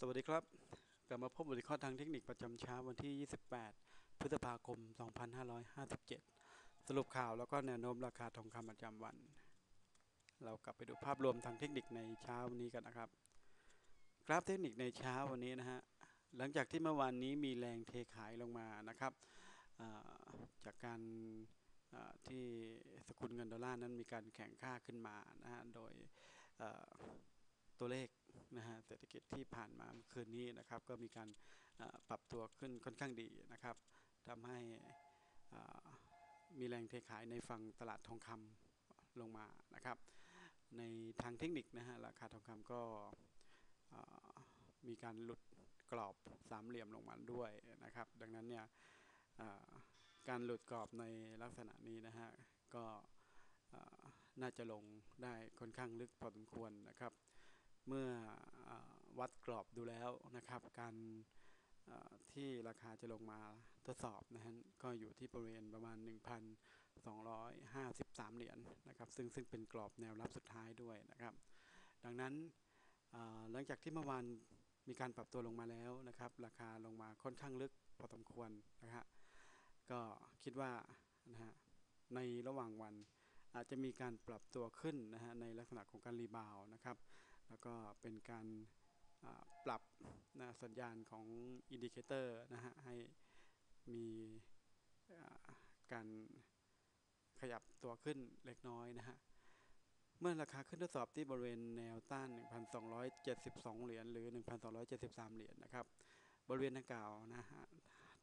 สวัสดีครับ กลับมาพบบทวิเคราะห์ทางเทคนิคประจำเช้าวันที่ 28 พฤษภาคม 2557 สรุปข่าวแล้วก็แนวโน้มราคาทองคำประจำวัน เรากลับไปดูภาพรวมทางเทคนิคในเช้าวันนี้กันนะครับ กราฟเทคนิคในเช้าวันนี้นะฮะ หลังจากที่เมื่อวานนี้มีแรงเทขายลงมานะครับ จากการที่สกุลเงินดอลลาร์นั้นมีการแข่งค่าขึ้นมานะฮะ โดยตัวเลข เศรษฐกิจที่ผ่านมาเมื่อคืนนี้นะครับ ก็มีการปรับตัวขึ้นค่อนข้างดีนะครับทำให้มีแรงเทขายในฝั่งตลาดทองคำลงมานะครับ ในทางเทคนิคนะฮะราคาทองคำก็มีการหลุดกรอบสามเหลี่ยมลงมาด้วยนะครับ ดังนั้นเนี่ยการหลุดกรอบในลักษณะนี้นะฮะก็น่าจะลงได้ค่อนข้างลึกพอสมควรนะครับ เมื่อวัดกรอบดูแล้วนะครับ การที่ราคาจะลงมาทดสอบนะฮะก็อยู่ที่บริเวณประมาณ 1,253 เหรียญนะครับ ซึ่งซึ่งเป็นกรอบแนวรับสุดท้ายด้วยนะครับ ดังนั้นหลังจากที่เมื่อวานมีการปรับตัวลงมาแล้วนะครับ ราคาลงมาค่อนข้างลึกพอสมควรนะฮะก็คิดว่านะฮะในระหว่างวันอาจจะมีการปรับตัวขึ้นนะฮะในลักษณะของการรีบาวด์นะครับ แล้วก็เป็นการปรับนะสัญญาณของอินดิเคเตอร์นะฮะให้มีการขยับตัวขึ้นเล็กน้อยนะฮะ เมื่อราคาขึ้นทดสอบที่บริเวณแนวต้าน 1,272 เหรียญหรือ 1,273 เหรียญนะครับ บริเวณดังกล่าวนะฮะ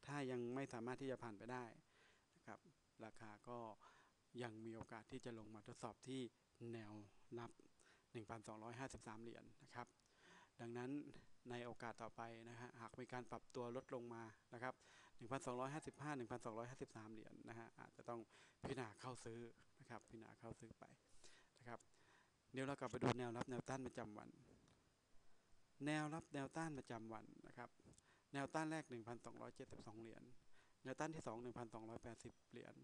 ถ้ายังไม่สามารถที่จะผ่านไปได้นะครับ ราคาก็ยังมีโอกาสที่จะลงมาทดสอบที่แนวรับ 1,253 เหรียญนะครับ ดังนั้นในโอกาสต่อไปนะฮะหากมีการปรับตัวลดลงมานะครับ1,255 1,253 เหรียญนะฮะอาจจะต้องพิจารณาเข้าซื้อนะครับพิจารณาเข้าซื้อไปนะครับเดี๋ยวเรากลับไปดูแนวรับแนวต้านประจำวัน แนวรับแนวต้านประจำวันนะครับ แนวต้านแรก 1,272 เหรียญ แนวต้านที่ 2 1,280 เหรียญ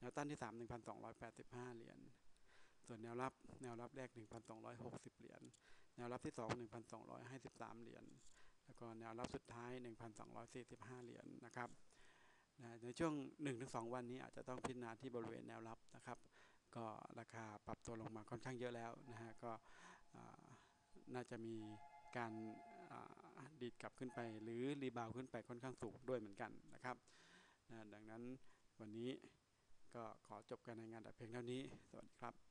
แนวต้านที่ 3 1,285 เหรียญ ส่วนแนวรับแนวรับแรก 1,260 เหรียญ แนวรับที่ 2 1,253 เหรียญ แล้วก็แนวรับสุดท้าย 1,245 เหรียญนะครับนะในช่วง 1-2 วันนี้อาจจะต้องพิจารณาที่บริเวณแนวรับนะครับ ก็ราคาปรับตัวลงมาค่อนข้างเยอะแล้วนะฮะ ก็น่าจะมีการดีดกลับขึ้นไป หรือรีบาวขึ้นไปค่อนข้างสูงด้วยเหมือนกันนะครับนะดังนั้นวันนี้ก็ขอจบการรายงานแต่เพียงเท่านี้ สวัสดีครับ